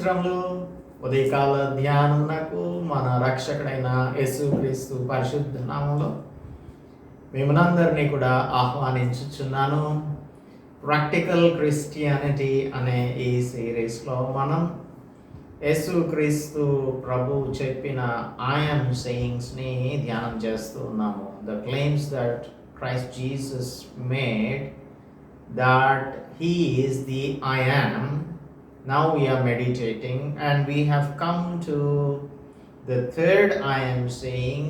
సంవత్సరంలో ఉదయకాల ధ్యానం నాకు ఉదయకాల ధ్యానమునకు మన రక్షకుడైన యేసుక్రీస్తు పరిశుద్ధ నామంలో. మిమ్మల్ందరినీ కూడా ఆహ్వానించుచున్నాను. ప్రాక్టికల్ క్రిస్టియానిటీ అనే ఈ సిరీస్లో మనం యేసుక్రీస్తు ప్రభు చెప్పిన ఐఎమ్ సెయింగ్స్ని ధ్యానం చేస్తూ ఉన్నాము. The claims that Christ Jesus made that he is the I am. Now we are meditating and we have come to the third I am saying,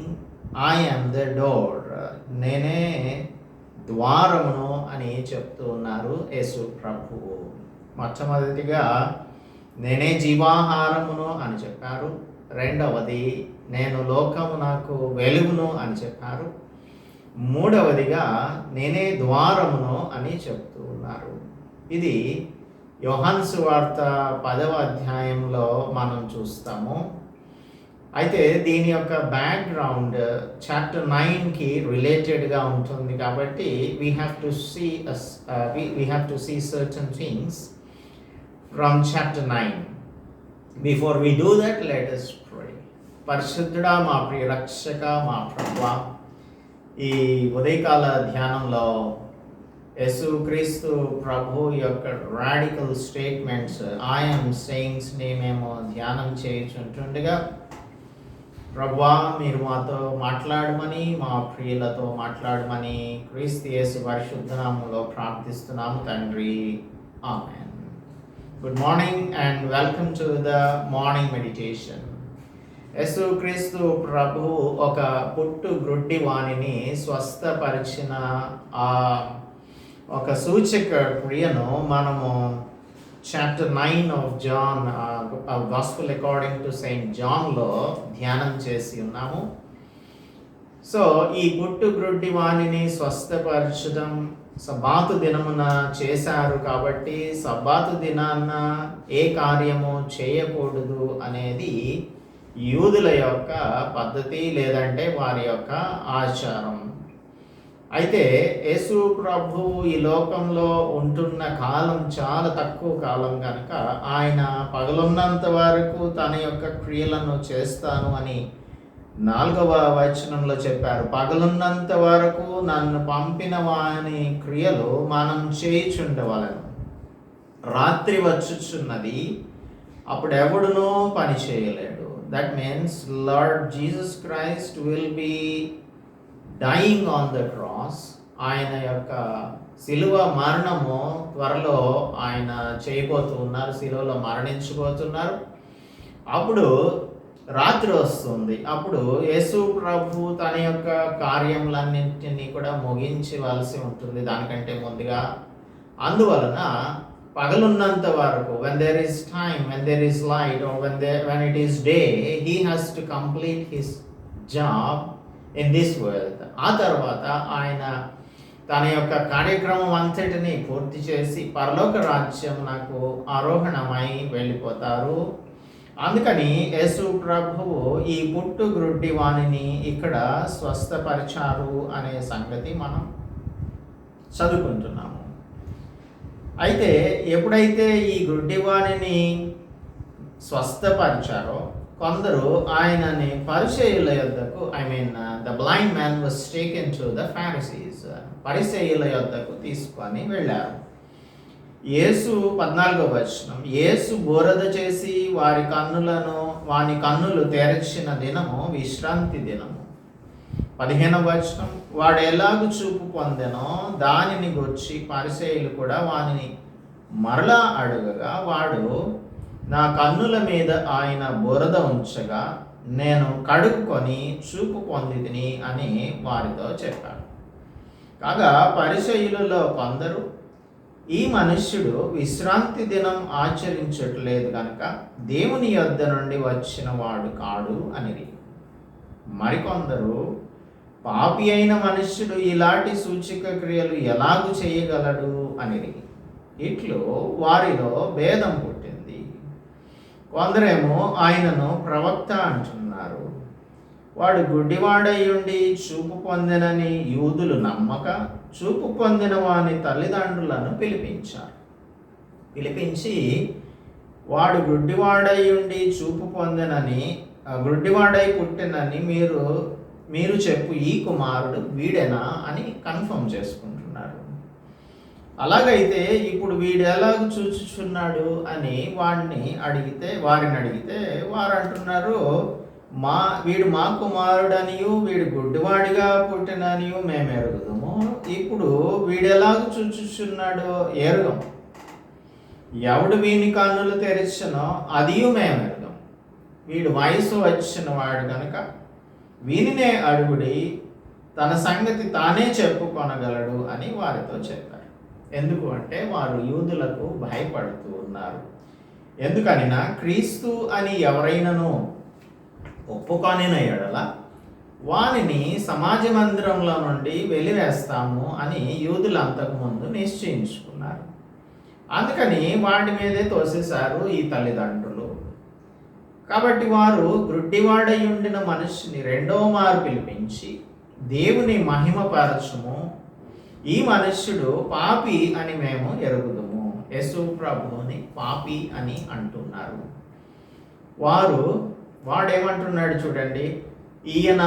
I am the door. నేనే ద్వారమును అని చెప్తూ ఉన్నారు యేసు ప్రభువు. మొట్టమొదటిగా నేనే జీవాహారమును అని చెప్పారు. రెండవది నేను లోకము నాకు వెలుగును అని చెప్పారు. మూడవదిగా నేనే ద్వారమును అని చెప్తూ ఉన్నారు ఇది యోహాన్సు వార్త పదవ అధ్యాయంలో మనం చూస్తాము. అయితే దీని యొక్క బ్యాక్గ్రౌండ్ చాప్టర్ నైన్కి రిలేటెడ్గా ఉంటుంది కాబట్టి we have to see we have to see certain things from chapter nine before we do that let us pray పరిశుద్ధుడా మా ప్రియ రక్షక మా ప్రభు ఈ ఉదయకాల ధ్యానంలో యేసుక్రీస్తు ప్రభు యొక్క రాడికల్ స్టేట్మెంట్స్ ఆయమ్ సెయింగ్స్ని మేము ధ్యానం చేయుచుంటుండగా ప్రభా మీరు మాతో మాట్లాడమని మా ప్రియులతో మాట్లాడమని క్రీస్తు యేసు పరిశుద్ధనామంలో ప్రార్థిస్తున్నాము తండ్రి. Amen. Good morning and welcome to the morning meditation యేసుక్రీస్తు ప్రభు ఒక పుట్టు గ్రుడ్డి వాణిని స్వస్థపరిచిన ఆ ఒక సూచక క్రియను మనము chapter nine of John gospel according to Saint జాన్లో ధ్యానం చేసి ఉన్నాము. సో ఈ గుట్టు గ్రుడ్డి వాణిని స్వస్థపరచడం సబాతు దినమున చేశారు కాబట్టి సబాతు దినాన్న ఏ కార్యము చేయకూడదు అనేది యూదుల యొక్క పద్ధతి లేదంటే వారి యొక్క ఆచారం. అయితే యేసు ప్రభు ఈ లోకంలో ఉంటున్న కాలం చాలా తక్కువ కాలం కనుక ఆయన పగలున్నంత వరకు తన యొక్క క్రియలను చేస్తాను అని నాలుగవ వచనంలో చెప్పారు. పగలున్నంత వరకు నన్ను పంపిన వాని క్రియలు మనం చేయిచుండవలను. రాత్రి వచ్చుచున్నది అప్పుడు ఎవడునో పని చేయలేడు. That means Lord Jesus Christ will be dying on the cross ఆయన యొక్క శిలువ మరణము త్వరలో ఆయన చేయబోతూ ఉన్నారు శిలువలో మరణించబోతున్నారు. అప్పుడు రాత్రి వస్తుంది. అప్పుడు యేసు ప్రభు తన యొక్క కార్యములన్నింటినీ కూడా ముగించవలసి ఉంటుంది. దానికంటే ముందుగా అందువలన పగలున్నంత వరకు when there is time when there is light when they when it is day he has to complete his job in this world ఆ తర్వాత ఆయన తన యొక్క కార్యక్రమం అంతటిని పూర్తి చేసి పరలోక రాజ్యం నాకు ఆరోహణమై వెళ్ళిపోతారు. అందుకని యేసు ప్రభువు ఈ పుట్టు గ్రుడ్డి వాణిని ఇక్కడ స్వస్థపరిచారు అనే సంగతి మనం చదువుకుంటున్నాము. అయితే ఎప్పుడైతే ఈ గుడ్డివాణిని స్వస్థపరిచారో కొందరు ఆయనని పరిచయుల యొద్దకు I mean the blind man was taken to the Pharisees పరిచయుల యొద్దకు తీసుకొని వెళ్ళారు. యేసు పద్నాలుగో వచనం యేసు బోరద చేసి వారి కన్నులను వాని కన్నులు తెరచిన దినము విశ్రాంతి దినము. పదిహేనవ వచనం వాడు ఎలాగూ చూపు పొందెనో దానిని గొచ్చి పరిచయులు కూడా వానిని మరలా అడుగగా వాడు నా కన్నుల మీద ఆయన బురద ఉంచగా నేను కడుక్కొని చూపు పొందితిని అని వారితో చెప్పాడు. కాగా పరిచయులలో కొందరు ఈ మనుష్యుడు విశ్రాంతి దినం ఆచరించట్లేదు కనుక దేవుని యొద్ద నుండి వచ్చిన వాడు కాడు అని మరికొందరు పాపి అయిన మనుష్యుడు ఇలాంటి సూచిక క్రియలు ఎలాగు చేయగలడు అని ఇట్లు వారిలో భేదం కొందరేమో ఆయనను ప్రవక్త అంటున్నారు. వాడు గుడ్డివాడయ్యుండి చూపు పొందినని యూదులు నమ్మక చూపు పొందిన వాని తల్లిదండ్రులను పిలిపించారు. పిలిపించి వాడు గుడ్డివాడయ్యుండి చూపు పొందినని గుడ్డివాడై పుట్టినని మీరు మీరు చెప్పు ఈ కుమారుడు వీడేనా అని కన్ఫర్మ్ చేసుకుంటున్నారు. అలాగైతే ఇప్పుడు వీడు ఎలాగ చూచుచున్నాడు అని వాడిని అడిగితే వారిని అడిగితే వారు అంటున్నారు మా వీడు మా కుమారుడనియు వీడు గుడ్డివాడిగా పుట్టిననియు మేము ఎరుగుదాము ఇప్పుడు వీడు ఎలాగ చూచుచున్నాడో ఎరుగం ఎవడు వీని కన్నులు తెరిచినో అదియు మేము ఎరుగం వీడు వయసు వచ్చిన వాడు కనుక వీనినే అడుగుడి తన సంగతి తానే చెప్పుకొనగలడు అని వారితో చెప్పారు. ఎందుకు అంటే వారు యూదులకు భయపడుతూ ఉన్నారు. ఎందుకనినా క్రీస్తు అని ఎవరైనాను ఒప్పుకొనిన ఎడల వానిని సమాజ మందిరంలో నుండి వెలివేస్తాము అని యూదులు అంతకుముందు నిశ్చయించుకున్నారు. అందుకని వాడి మీదే తోసేశారు ఈ తల్లిదండ్రులు. కాబట్టి వారు గ్రుడ్డివాడై ఉండిన మనిషిని రెండవ మారు పిలిపించి దేవుని మహిమపరచము ఈ మనుష్యుడు పాపి అని మేము ఎరుగుదుము. యేసు ప్రభుని పాపి అని అంటున్నారు. వారు వాడేమంటున్నాడు చూడండి ఈయన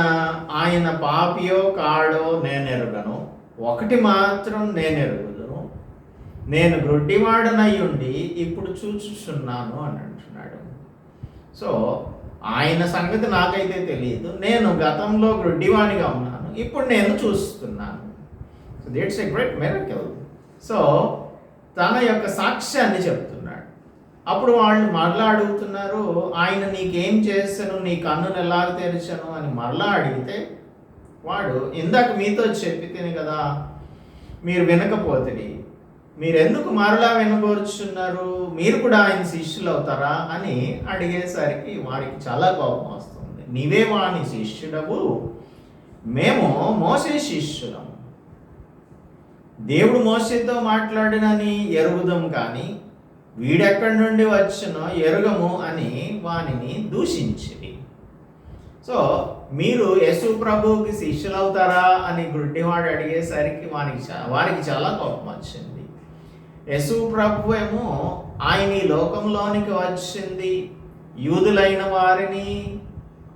ఆయన పాపియో కాడో నేను ఎరుగను. ఒకటి మాత్రం నేను ఎరుగుదును. నేను గ్రుడ్డివాడనై ఉండి ఇప్పుడు చూచుచున్నాను అని అంటున్నాడు. సో ఆయన సంగతి నాకైతే తెలియదు నేను గతంలో గ్రుడ్డివాడిగా ఉన్నాను. ఇప్పుడు నేను చూస్తున్నాను. So that's a great miracle so తన యొక్క సాక్ష్యాన్ని చెప్తున్నాడు. అప్పుడు వాళ్ళు మరలా అడుగుతున్నారు ఆయన నీకేం చేశాను? నీ కన్నును ఎలా తెరిచాను? అని మరలా అడిగితే వాడు ఇందాక మీతో చెప్పితేనే కదా మీరు వినకపోతుంది మీరు ఎందుకు మరలా వినబోరుచున్నారు మీరు కూడా ఆయన శిష్యులు అవుతారా? అని అడిగేసరికి వారికి చాలా కోపం వస్తుంది. నీవే వాని శిష్యుడవు. మేము మోసే శిష్యులం. దేవుడు మోసేతో మాట్లాడినని ఎరుగుదాం కానీ వీడెక్కడి నుండి వచ్చిన ఎరుగము అని వానిని దూషించింది సో మీరు యేసు ప్రభువుకి శిష్యులవుతారా అని గుడ్డివాడు అడిగేసరికి వానికి చా- వారికి చాలా కోపం వచ్చింది. యశు ప్రభు ఏమో ఆయన ఈ లోకంలోనికి వచ్చింది. యూదులైన వారిని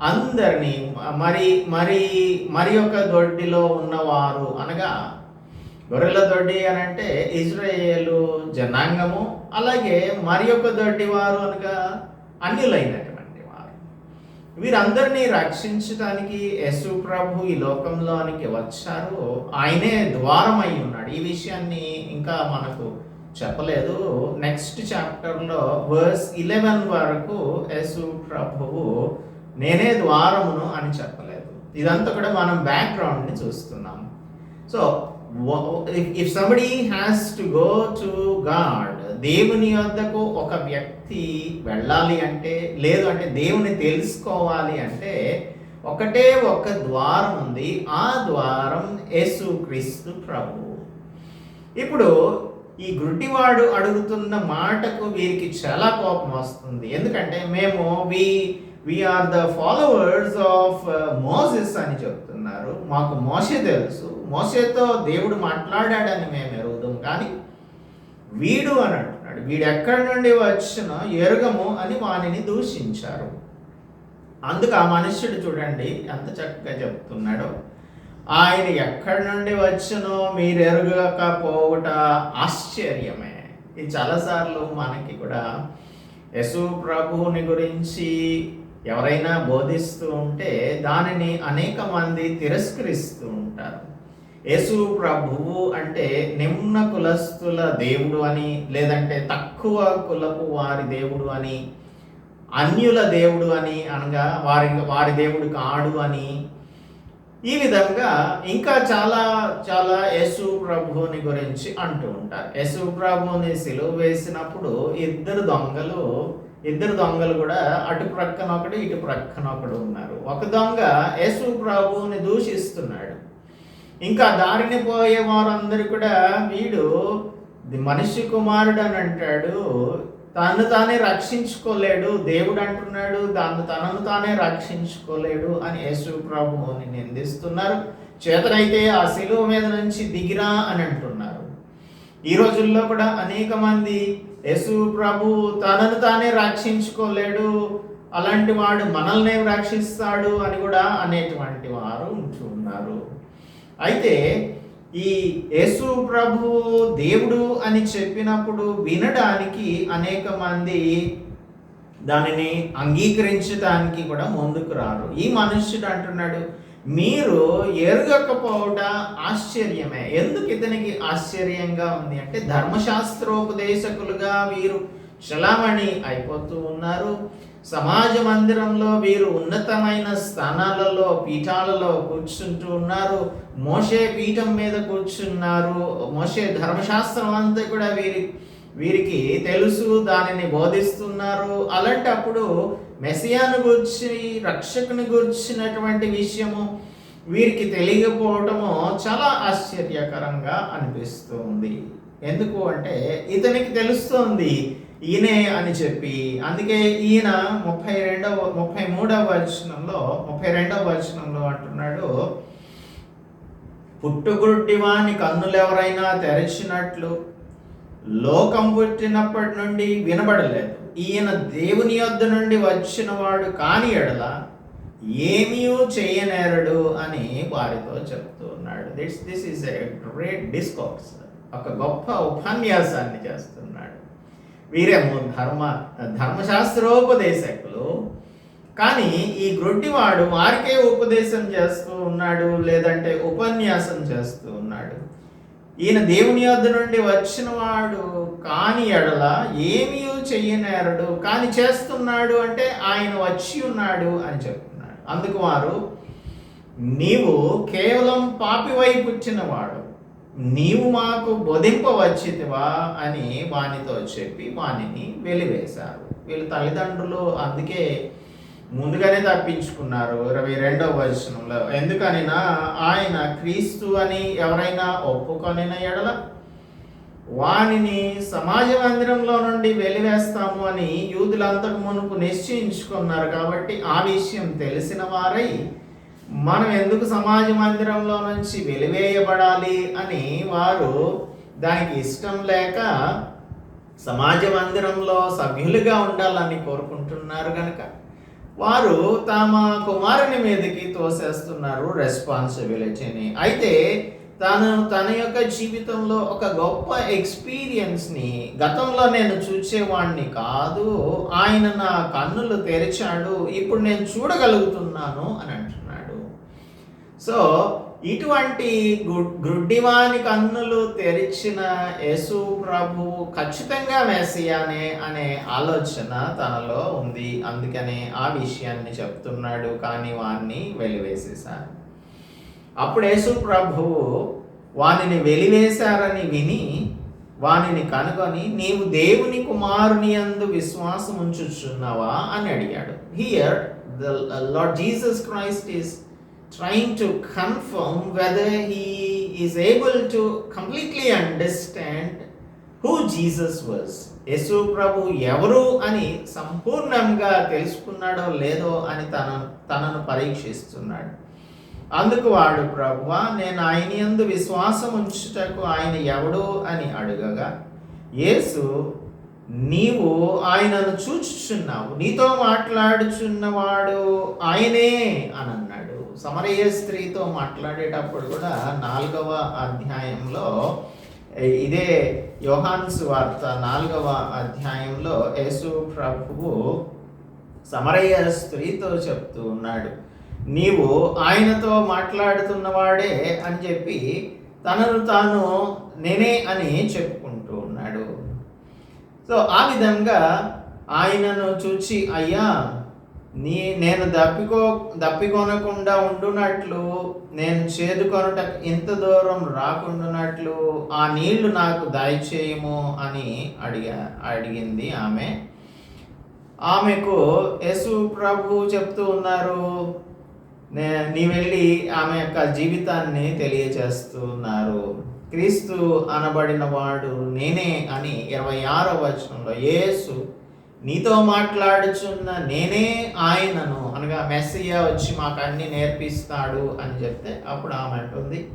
అందరినీ మరి మరి మరి ఒక దొడ్డిలో ఉన్నవారు అనగా గొర్రెల దొడ్డి అని అంటే ఇజ్రాయేలు జనాంగము అలాగే మరి యొక్క దొడ్డి వారు అనగా అన్యులైనటువంటి వారు. వీరందరినీ రక్షించడానికి యశు ప్రభు ఈ లోకంలోనికి వచ్చారు. ఆయనే ద్వారం అయి ఉన్నాడు. ఈ విషయాన్ని ఇంకా మనకు చెప్పలేదు. నెక్స్ట్ చాప్టర్లో వర్స్ ఇలెవెన్ వరకు యశు ప్రభువు నేనే ద్వారమును అని చెప్పలేదు. ఇదంతా కూడా మనం బ్యాక్గ్రౌండ్ని చూస్తున్నాం. So if somebody has to go to God దేవుని వద్దకు ఒక వ్యక్తి వెళ్ళాలి అంటే లేదు అంటే దేవుని తెలుసుకోవాలి అంటే ఒకటే ఒక ద్వారం ఉంది. ఆ ద్వారం యేసు క్రీస్తు ప్రభు. ఇప్పుడు ఈ గుడ్డివాడు అడుగుతున్న మాటకు వీరికి చాలా కోపం వస్తుంది. ఎందుకంటే మేము we we're the followers of Moses అని చెప్తున్నారు. మాకు మోసే తెలుసు. మోసేతో దేవుడు మాట్లాడాడని మేము ఎరుగుదాం. కానీ వీడు అని అంటున్నాడు. వీడు ఎక్కడి నుండి వచ్చిన ఎరుగము అని వానిని దూషించారు. అందుకు ఆ మనుష్యుడు చూడండి ఎంత చక్కగా చెప్తున్నాడో. ఆయన ఎక్కడి నుండి వచ్చినో మీరు ఎరుగకపోవుట ఆశ్చర్యమే. ఇది చాలాసార్లు మనకి కూడా యశు ప్రభువుని గురించి ఎవరైనా బోధిస్తూ ఉంటే దానిని అనేక మంది తిరస్కరిస్తూ ఉంటారు. యేసు ప్రభువు అంటే నిమ్న కులస్తుల దేవుడు అని లేదంటే తక్కువ కులపు వారి దేవుడు అని అన్యుల దేవుడు అని అనగా వారి వారి దేవుడు కాడు అని. ఈ విధంగా ఇంకా చాలా చాలా యేసు ప్రభువుని గురించి అంటూ ఉంటారు. యేసు ప్రభువుని సిలువ వేసినప్పుడు ఇద్దరు దొంగలు ఇద్దరు దొంగలు కూడా అటు ప్రక్కన ఒకడు ఇటు ప్రక్కన ఒకడు ఉన్నారు. ఒక దొంగ యేసు ప్రభువుని దూషిస్తున్నాడు. ఇంకా దారిని పోయే వారందరూ కూడా వీడు మనిషి కుమారుడు అని అంటాడు. తను తానే రక్షించుకోలేడు దేవుడు అంటున్నాడు. దాన్ని తనను తానే రక్షించుకోలేడు అని యేసు ప్రభువుని నిందిస్తున్నారు. చేతనైతే ఆ శిలువ మీద నుంచి దిగిరా అని అంటున్నారు. ఈ రోజుల్లో కూడా అనేక మంది యేసు ప్రభు తనను తానే రక్షించుకోలేడు. అలాంటి వాడు మనల్ని రక్షిస్తాడు అని కూడా అనేటువంటి వారు ఉంటున్నారు అయితే ఈ యేసు ప్రభు దేవుడు అని చెప్పినప్పుడు వినడానికి అనేక మంది దానిని అంగీకరించడానికి కూడా ముందుకు రారు. ఈ మనుష్యుడు అంటున్నాడు మీరు ఎరగకపోవట ఆశ్చర్యమే. ఎందుకు ఇతనికి ఆశ్చర్యంగా ఉంది? అంటే ధర్మశాస్త్రోపదేశకులుగా వీరు చలామణి అయిపోతూ ఉన్నారు. సమాజ మందిరంలో వీరు ఉన్నతమైన స్థానాలలో పీఠాలలో కూర్చుంటూ ఉన్నారు. మోషే పీఠం మీద కూర్చున్నారు. మోషే ధర్మశాస్త్రం అంతా కూడా వీరి వీరికి తెలుసు దానిని బోధిస్తున్నారు. అలాంటప్పుడు మెసియాను గురించి రక్షకుని గురించినటువంటి విషయము వీరికి తెలియకపోవటము చాలా ఆశ్చర్యకరంగా అనిపిస్తుంది. ఎందుకు అంటే ఇతనికి తెలుస్తోంది ఈయనే అని చెప్పి. అందుకే ఈయన ముప్పై రెండవ ముప్పై మూడవ వచనంలో ముప్పై రెండవ వచనంలో అంటున్నాడు పుట్టుగుడ్డివాని వాని కన్నులు ఎవరైనా తెరిచినట్లు లోకం పుట్టినప్పటి నుండి వినబడలేదు. ఈయన దేవుని యొద్ద నుండి వచ్చినవాడు కాని ఎడల ఏమీ చేయనేరడు అని వారితో చెప్తూ ఉన్నాడు. This this is a great discourse ఒక గొప్ప ఉపన్యాసాన్ని చేస్తున్నాడు. వీరేమో ధర్మ ధర్మశాస్త్రోపదేశకులు. కానీ ఈ గ్రొడ్డివాడు వారికే ఉపదేశం చేస్తూ ఉన్నాడు లేదంటే ఉపన్యాసం చేస్తూ ఉన్నాడు. ఈయన దేవుని యొద్ నుండి వచ్చినవాడు కాని ఎడల ఏమీ చెయ్యనేరడు కానీ చేస్తున్నాడు అంటే ఆయన వచ్చి ఉన్నాడు అని చెప్తున్నాడు. అందుకు వారు నీవు కేవలం పాపివై పుచ్చినవాడు నీవు మాకు బోధింపవచ్చితివా అని వానితో చెప్పి వానిని వెలివేశారు. వీళ్ళ తల్లిదండ్రులు అందుకే ముందుగానే తప్పించుకున్నారు ఇరవై రెండవ వచనంలో. ఎందుకనినా ఆయన క్రీస్తు అని ఎవరైనా ఒప్పుకొనిన ఎడల వానిని సమాజ మందిరంలో నుండి వెలివేస్తాము అని యూదులంతకు మునుపు నిశ్చయించుకున్నారు కాబట్టి ఆ విషయం తెలిసిన వారై మనం ఎందుకు సమాజ మందిరంలో నుంచి వెలివేయబడాలి అని వారు దానికి ఇష్టం లేక సమాజ మందిరంలో సభ్యులుగా ఉండాలని కోరుకుంటున్నారు కనుక వారు తమ కుమారుని మీదకి తోసేస్తున్నారు రెస్పాన్సిబిలిటీని అయితే తను తన యొక్క జీవితంలో ఒక గొప్ప ఎక్స్పీరియన్స్ని గతంలో నేను చూచేవాడిని కాదు ఆయన నా కన్నులు తెరిచాడు ఇప్పుడు నేను చూడగలుగుతున్నాను అని అంటున్నాడు. సో ఇటువంటి గ్రుడ్డివాని కన్నులు తెరిచిన యేసు ప్రభు ఖచ్చితంగా మెస్సియానే అనే ఆలోచన తనలో ఉంది. అందుకనే ఆ విషయాన్ని చెప్తున్నాడు. కానీ వాణ్ణి వెలివేసేశారు అప్పుడు యేసు ప్రభువు వానిని వెలివేశారని విని వానిని కనుగొని నీవు దేవుని కుమారుని అందు విశ్వాసం ఉంచుచున్నావా అని అడిగాడు. Here the Lord Jesus Christ is trying to confirm whether he is able to completely understand who Jesus was. యేసు ప్రభు ఎవరు అని సంపూర్ణంగా తెలుసుకున్నాడో లేదో అని తన తనను పరీక్షిస్తున్నాడు. అందుకు వాడు ప్రభువా నేను ఆయన ఎందు విశ్వాసం ఉంచుటకు ఆయన ఎవడు అని అడగగా యేసు నీవు ఆయనను చూచుచున్నావు. నీతో మాట్లాడుచున్నవాడు ఆయనే అని సమరయ్య స్త్రీతో మాట్లాడేటప్పుడు కూడా నాలుగవ అధ్యాయంలో ఇదే యోహాన్స్ వార్త నాలుగవ అధ్యాయంలో యేసు ప్రభువు సమరయ్య స్త్రీతో చెప్తూ ఉన్నాడు నీవు ఆయనతో మాట్లాడుతున్నవాడే అని చెప్పి తనను తాను నేనే అని చెప్పుకుంటూ ఉన్నాడు. సో ఆ విధంగా ఆయనను చూచి అయ్యా నీ నేను దప్పికో దప్పికొనకుండా ఉండునట్లు నేను చేదుకొనుట ఇంత దూరం రాకుండానట్లు ఆ నీళ్ళు నాకు దయచేయము అని అడిగా అడిగింది ఆమె. ఆమెకు యేసు ప్రభు చెప్తూ ఉన్నారు నే నీ వెళ్ళి ఆమె యొక్క జీవితాన్ని తెలియజేస్తున్నారు. క్రీస్తు అనబడిన వాడు నేనే అని ఇరవై ఆరో వచనంలో యేసు నీతో మాట్లాడుచున్న నేనే ఆయనను అనగా మెస్సయ్య వచ్చి మాకు అన్ని నేర్పిస్తాడు అని చెప్తే అప్పుడు ఆమె అంటుంది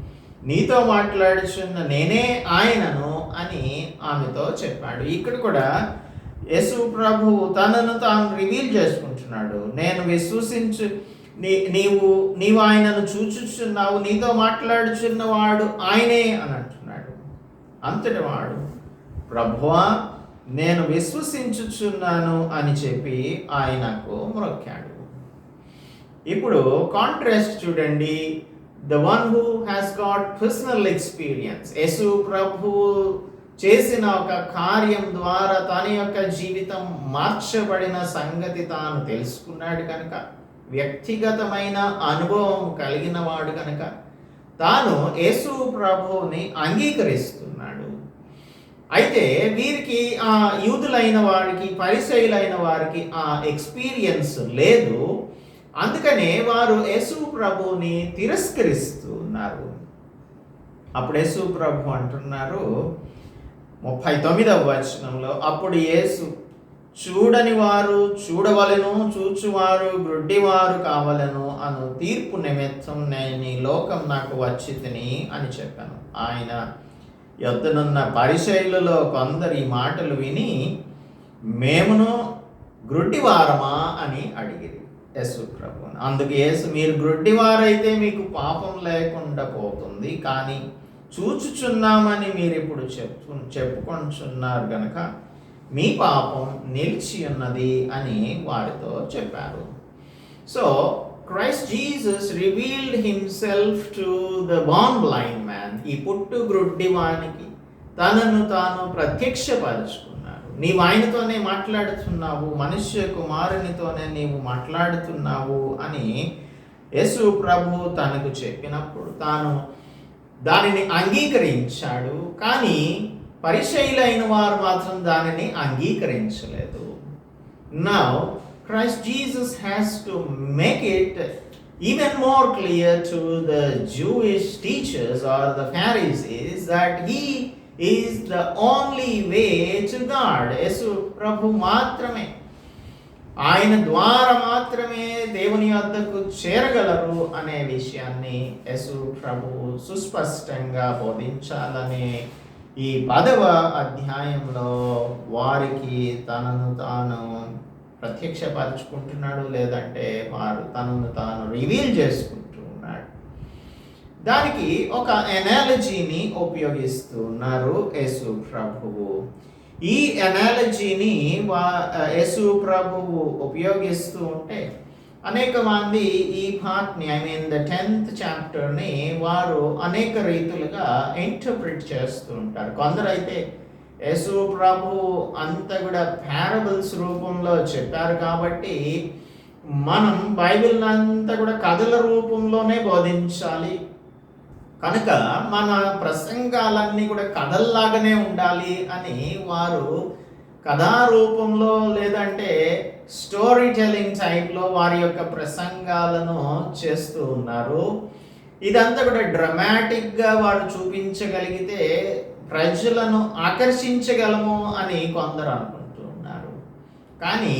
నీతో మాట్లాడుచున్న నేనే ఆయనను అని ఆమెతో చెప్పాడు. ఇక్కడ కూడా యేసు ప్రభు తనను తాను రివీల్ చేసుకుంటున్నాడు. నేను విశ్వసించు నీ నీవు నీవు ఆయనను చూచుచున్నావు నీతో మాట్లాడుచున్నవాడు ఆయనే అని అంటున్నాడు. అంతటి వాడు ప్రభువా నేను విశ్వసించుచున్నాను అని చెప్పి ఆయనకు మ్రొక్కాడు. ఇప్పుడు కాంట్రాస్ట్ చూడండి. The one who has got personal experience యేసు ప్రభు చేసిన ఒక కార్యం ద్వారా తన యొక్క జీవితం మార్చబడిన సంగతి తాను తెలుసుకున్నాడు కనుక వ్యక్తిగతమైన అనుభవం కలిగిన వాడు కనుక తాను యేసు ప్రభువుని అంగీకరిస్తున్నాడు. అయితే వీరికి ఆ యూదులైన వారికి పరిచయులైన వారికి ఆ ఎక్స్పీరియన్స్ లేదు. అందుకనే వారు యేసు ప్రభుని తిరస్కరిస్తున్నారు. అప్పుడు యేసు ప్రభు అంటున్నారు ముప్పై తొమ్మిదవ వచనంలో అప్పుడు యేసు చూడని వారు చూడవలను చూచువారు గ్రుడ్డివారు కావలను అను తీర్పు నిమిత్తం నేను ఈ లోకం నాకు వచ్చి అని చెప్పాను. ఆయన యొద్దనున్న పరిశైలులో కొందరు ఈ మాటలు విని మేమును గ్రుడ్డివారమా? అని అడిగిరి యశు ప్రభు అందుకు యేసు మీరు గ్రుడ్డివారైతే మీకు పాపం లేకుండా పోతుంది కానీ చూచుచున్నామని మీరు ఇప్పుడు చెప్పు చెప్పుకొంచున్నారు గనక మీ పాపం నిలిచి ఉన్నది అని వారితో చెప్పారు. So Christ Jesus revealed himself to the born blind man ఈ పుట్టు గ్రుడ్డివానికి తనను తాను ప్రత్యక్షపరుచుకున్నాడు. నీవు ఆయనతోనే మాట్లాడుతున్నావు మనుష్య కుమారునితోనే నీవు మాట్లాడుతున్నావు అని యేసు ప్రభు తనకు చెప్పినప్పుడు తాను దానిని అంగీకరించాడు. కానీ పరిశైలైన వారు మాత్రం దానిని అంగీకరించలేదు. నా Christ Jesus has to make it even more clear to the Jewish teachers or the Pharisees that he is the only way to God యేసు ప్రభు మాత్రమే. ఆయన ద్వారా మాత్రమే దేవుని వద్దకు చేరగలరు అనే విషయాన్ని యశు ప్రభు సుస్పష్టంగా బోధించాలనే ఈ పదవ అధ్యాయంలో వారికి తనను తాను ప్రత్యక్షపరచుకుంటున్నాడు లేదంటే వారు తనను తాను రివీల్ చేసుకుంటున్నాడు. దానికి ఒక ఎనాలజీని ఉపయోగిస్తున్నారు యేసు ప్రభువు. ఈ ఎనాలజీని వా యేసు ప్రభువు ఉపయోగిస్తూ ఉంటే అనేక మంది ఈ పార్ట్ని ఐ మీన్ ద టెన్త్ చాప్టర్ని వారు అనేక రీతులుగా ఇంటర్ప్రిట్ చేస్తూ ఉంటారు. కొందరైతే యేసు ప్రభు అంత కూడా ప్యారబుల్స్ రూపంలో చెప్పారు కాబట్టి మనం బైబిల్ అంతా కూడా కథల రూపంలోనే బోధించాలి. కనుక మన ప్రసంగాలన్నీ కూడా కథల్లాగానే ఉండాలి అని వారు కథారూపంలో లేదంటే స్టోరీ టెల్లింగ్ టైప్లో వారి యొక్క ప్రసంగాలను చేస్తూ ఉన్నారు. ఇదంతా కూడా డ్రమాటిక్గా వారు చూపించగలిగితే ప్రజలను ఆకర్షించగలము అని కొందరు అనుకుంటూ ఉన్నారు. కానీ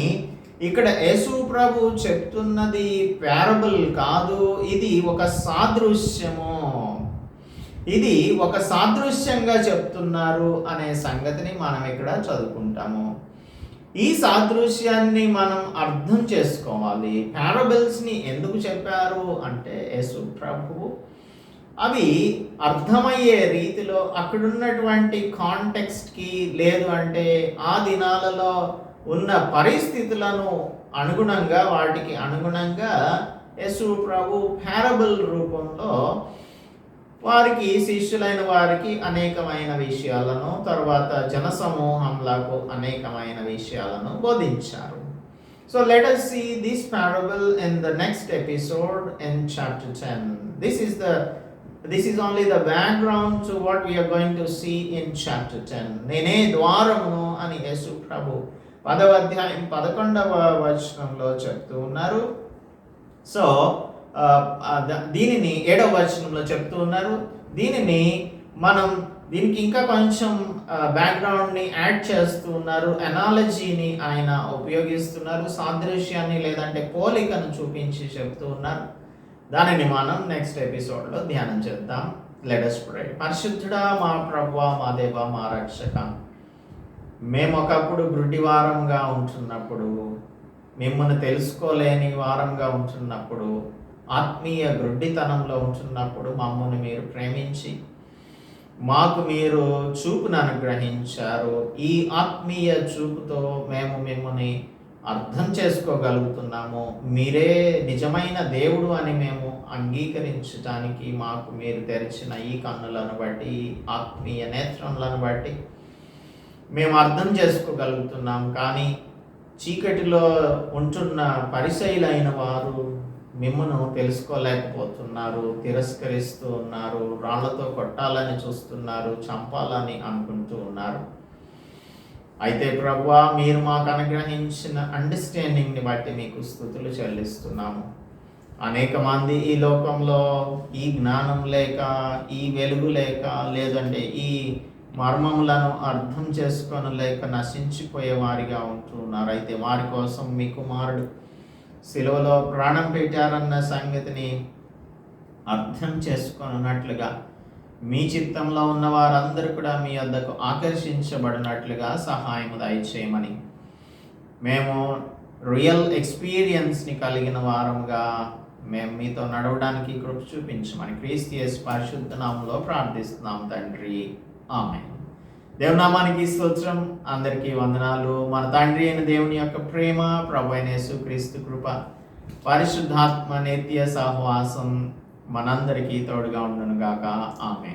ఇక్కడ యేసు ప్రభు చెప్తున్నది ప్యారబుల్ కాదు ఇది ఒక సాదృశ్యము. ఇది ఒక సాదృశ్యంగా చెప్తున్నారు అనే సంగతిని మనం ఇక్కడ చదువుకుంటాము. ఈ సాదృశ్యాన్ని మనం అర్థం చేసుకోవాలి. ప్యారబుల్స్ని ఎందుకు చెప్పారు అంటే యేసు ప్రభు అవి అర్థమయ్యే రీతిలో అక్కడున్నటువంటి కాంటెక్స్ట్కి లేదు అంటే ఆ దినాలలో ఉన్న పరిస్థితులను అనుగుణంగా వాటికి అనుగుణంగా యేసు ప్రభు ప్యారబుల్ రూపంలో వారికి శిష్యులైన వారికి అనేకమైన విషయాలను తర్వాత జనసమూహంలకు అనేకమైన విషయాలను బోధించారు. So let us see this parable in the next episode in chapter 10 this is the this is only the background to what we going to see in in chapter 10 నేనే ద్వారమును అని యేసు ప్రభు పదవ అధ్యాయం పదకొండవ వచనంలో చెప్తూ ఉన్నారు. సో uh, uh, దీనిని ఏడవ వచనంలో చెప్తూ ఉన్నారు. దీనిని మనం దీనికి ఇంకా కొంచెం uh, బ్యాక్గ్రౌండ్ని యాడ్ చేస్తూ ఉన్నారు. ఎనాలజీని ఆయన ఉపయోగిస్తున్నారు. సాదృశ్యాన్ని లేదంటే పోలికను చూపించి చెప్తూ ఉన్నారు. దానిని మనం నెక్స్ట్ ఎపిసోడ్లో ధ్యానం చేద్దాం. లెటస్ ప్రే పరిశుద్ధుడా మా ప్రభు మా దేవ మా రక్షక మేము ఒకప్పుడు గుడ్డి వారంగా ఉంటున్నప్పుడు మిమ్మల్ని తెలుసుకోలేని వారంగా ఉంటున్నప్పుడు ఆత్మీయ గ్రుడ్డితనంలో ఉంటున్నప్పుడు మమ్మల్ని మీరు ప్రేమించి మాకు మీరు చూపును అనుగ్రహించారు. ఈ ఆత్మీయ చూపుతో మేము మిమ్మల్ని అర్థం చేసుకోగలుగుతున్నాము మీరే నిజమైన దేవుడు అని మేము అంగీకరించడానికి మాకు మీరు తెరిచిన ఈ కన్నులను బట్టి ఆత్మీయ నేత్రములను బట్టి మేము అర్థం చేసుకోగలుగుతున్నాం. కానీ చీకటిలో ఉంటున్న పరిశైలైన వారు మిమ్మను తెలుసుకోలేకపోతున్నారు తిరస్కరిస్తూ ఉన్నారు రాళ్ళతో కొట్టాలని చూస్తున్నారు చంపాలని అనుకుంటూ ఉన్నారు. అయితే ప్రభువా మీరు మాకు అనుగ్రహించిన అండర్స్టాండింగ్ని బట్టి మీకు స్థుతులు చెల్లిస్తున్నాము. అనేక మంది ఈ లోకంలో ఈ జ్ఞానం లేక ఈ వెలుగు లేక లేదంటే ఈ మర్మములను అర్థం చేసుకొని లేక నశించిపోయే వారిగా ఉంటున్నారు అయితే వారి కోసం మీ కుమారుడు సిలువలో ప్రాణం పెట్టారన్న సంగతిని అర్థం చేసుకొనున్నట్లుగా మీ చిత్తంలో ఉన్న వారందరూ కూడా మీ వద్దకు ఆకర్షించబడినట్లుగా సహాయము దయచేయమని. మేము రియల్ ఎక్స్పీరియన్స్ని కలిగిన వారంగా మేము మీతో నడవడానికి కృప చూపించమని క్రీస్తియస్ పరిశుద్ధ నామంలో ప్రార్థిస్తున్నాం తండ్రి. ఆమె దేవునామానికి స్తోత్రం. అందరికీ వందనాలు. మన తండ్రి అయిన దేవుని యొక్క ప్రేమ ప్రభు అయిన యేసుక్రీస్తు కృప పరిశుద్ధాత్మ నిత్య సహవాసం మనందరికీ తోడుగా ఉండను గాక ఆమె